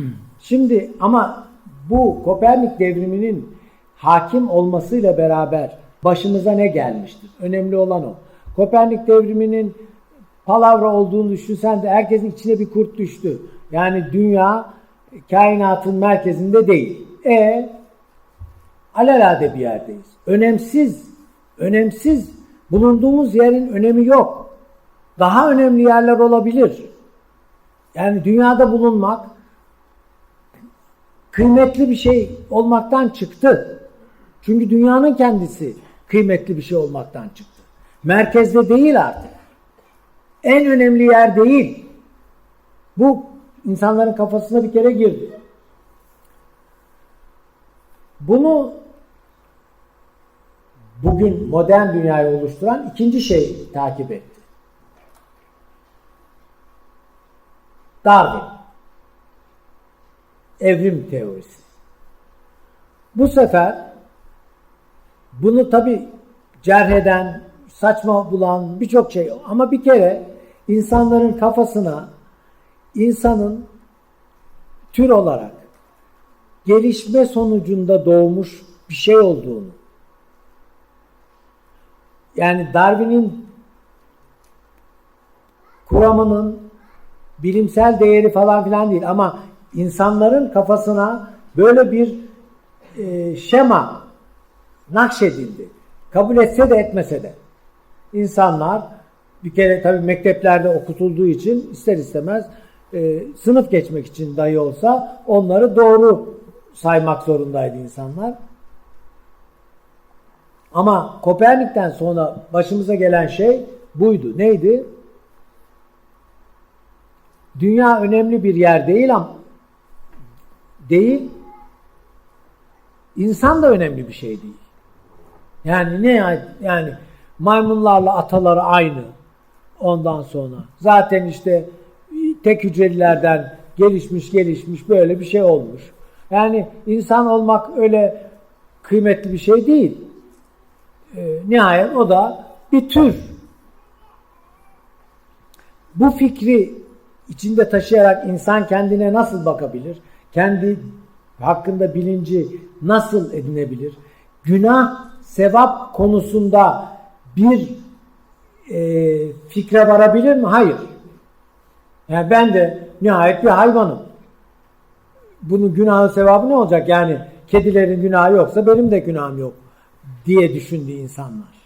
Şimdi ama bu Kopernik devriminin hakim olmasıyla beraber başımıza ne gelmiştir? Önemli olan o. Kopernik devriminin palavra olduğunu düşünsen de herkesin içine bir kurt düştü. Yani dünya kainatın merkezinde değil. E alelade bir yerdeyiz. Önemsiz, önemsiz. Bulunduğumuz yerin önemi yok. Daha önemli yerler olabilir. Yani dünyada bulunmak kıymetli bir şey olmaktan çıktı. Çünkü dünyanın kendisi kıymetli bir şey olmaktan çıktı. Merkezde değil artık. En önemli yer değil. Bu insanların kafasına bir kere girdi. Bunu bugün modern dünyayı oluşturan ikinci şey takip etti. Darwin. Evrim teorisi. Bu sefer bunu tabi cerheden, saçma bulan birçok şey ama bir kere insanların kafasına insanın tür olarak gelişme sonucunda doğmuş bir şey olduğunu yani Darwin'in kuramının bilimsel değeri falan filan değil ama insanların kafasına böyle bir e, şema nakşedildi. Kabul etse de etmese de. İnsanlar bir kere tabii mekteplerde okutulduğu için ister istemez e, sınıf geçmek için dahi olsa onları doğru saymak zorundaydı insanlar. Ama Kopernik'ten sonra başımıza gelen şey buydu. Neydi? Dünya önemli bir yer değil ama değil. İnsan da önemli bir şey değil. Yani ne yani maymunlarla ataları aynı. Ondan sonra zaten işte tek hücrelilerden gelişmiş gelişmiş böyle bir şey olmuş. Yani insan olmak öyle kıymetli bir şey değil. Ee, nihayet o da bir tür. Bu fikri içinde taşıyarak insan kendine nasıl bakabilir? Kendi hakkında bilinci nasıl edinebilir? Günah, sevap konusunda bir e, fikre varabilir mi? Hayır. Yani ben de nihayet bir hayvanım. Bunun günahı sevabı ne olacak? Yani kedilerin günahı yoksa benim de günahım yok diye düşündü insanlar.